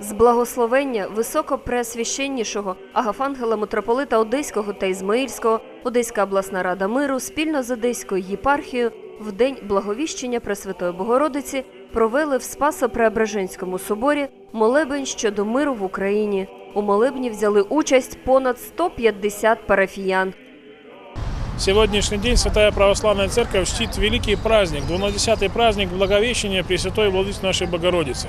З благословення високопреосвященнішого Агафангела митрополита Одеського та Ізмаїльського Одеська обласна рада миру спільно з Одеською єпархією в день благовіщення Пресвятої Богородиці провели в Спасо-Преображенському соборі молебень щодо миру в Україні. У молебні взяли участь понад 150 парафіян. Сегодняшний день Святая Православная Церковь чтит великий праздник, 12-й праздник Благовещения Пресвятой Владыки нашей Богородицы.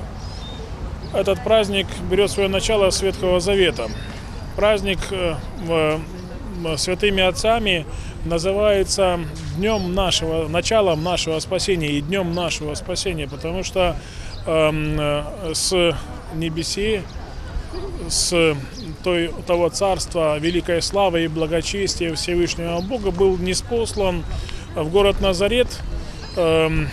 Этот праздник берет свое начало с Ветхого Завета. Праздник э, в- м, святыми отцами называется днем нашего, началом нашего спасения и днем нашего спасения, потому что э, с небеси с той, того царства великой славы и благочестия Всевышнего Бога был неспослан в город Назарет эм,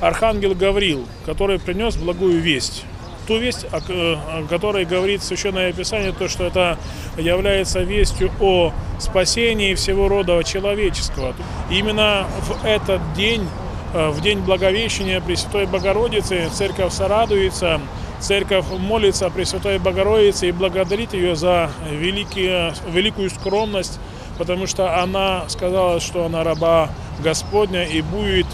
архангел Гаврил, который принес благую весть. Ту весть, о, о которой говорит Священное Писание, то, что это является вестью о спасении всего рода человеческого. Именно в этот день, э, в день Благовещения Пресвятой Богородицы, церковь сорадуется, церковь молится Пресвятой Богородице и благодарит ее за великие, великую скромность, потому что она сказала, что она раба Господня и будет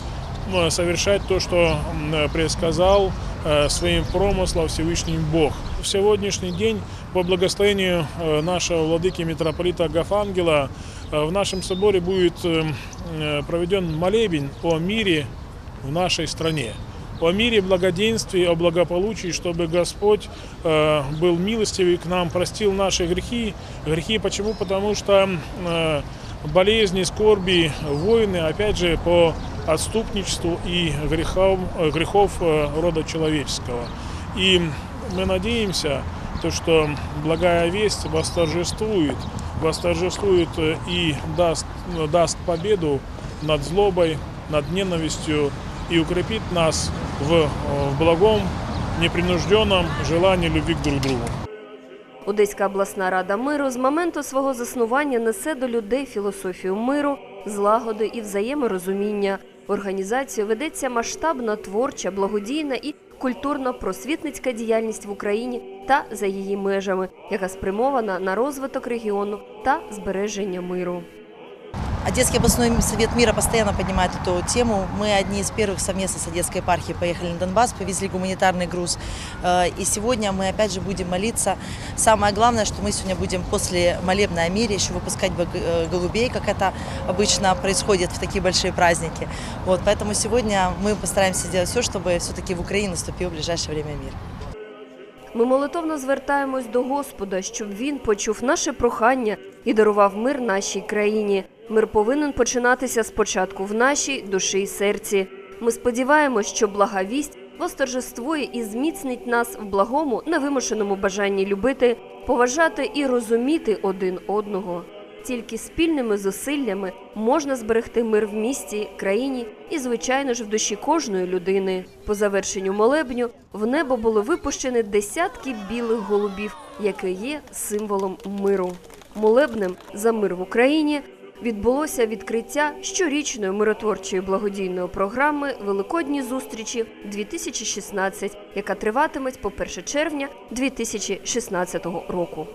совершать то, что м, предсказал э, своим промыслом Всевышний Бог. В сегодняшний день по благословению э, нашего владыки митрополита Гафангела э, в нашем соборе будет э, э, проведен молебень о мире в нашей стране. О мире, благоденствии, о благополучии, чтобы Господь э, был милостивый к нам, простил наши грехи. Грехи почему? Потому что э, болезни, скорби, войны, опять же, по отступничеству и грехов, э, грехов э, рода человеческого. И мы надеемся, то, что благая весть восторжествует, восторжествует э, и даст, даст победу над злобой, над ненавистью и укрепит нас в, э, в благом, непринужденном желании любви к друг другу. Одеська обласна рада миру з моменту свого заснування несе до людей філософію миру, злагоди і взаєморозуміння. В організацію ведеться масштабна творча, благодійна і культурно-просвітницька діяльність в Україні та за її межами, яка спрямована на розвиток регіону та збереження миру. Одесский областной совет мира постоянно поднимает эту тему. Мы одни из первых совместно с Одесской епархией поехали на Донбасс, повезли гуманитарный груз. Э, И сегодня мы опять же будем молиться. Самое главное, что мы сегодня будем после молебна о мире еще выпускать бог- э, голубей, как это обычно происходит в такие большие праздники. Вот, поэтому сегодня мы постараемся сделать все, чтобы все-таки в Украине наступил в ближайшее время мир. Ми молитовно звертаємось до Господа, щоб він почув наше прохання і дарував мир нашій країні. Мир повинен починатися спочатку в нашій душі й серці. Ми сподіваємось, що блага восторжествує і зміцнить нас в благому, невимушеному бажанні любити, поважати і розуміти один одного. Тільки спільними зусиллями можна зберегти мир в місті, країні і, звичайно ж, в душі кожної людини. По завершенню молебню в небо були випущені десятки білих голубів, яке є символом миру. Молебнем за мир в Україні відбулося відкриття щорічної миротворчої благодійної програми Великодні зустрічі 2016, яка триватиме по 1 червня 2016 року.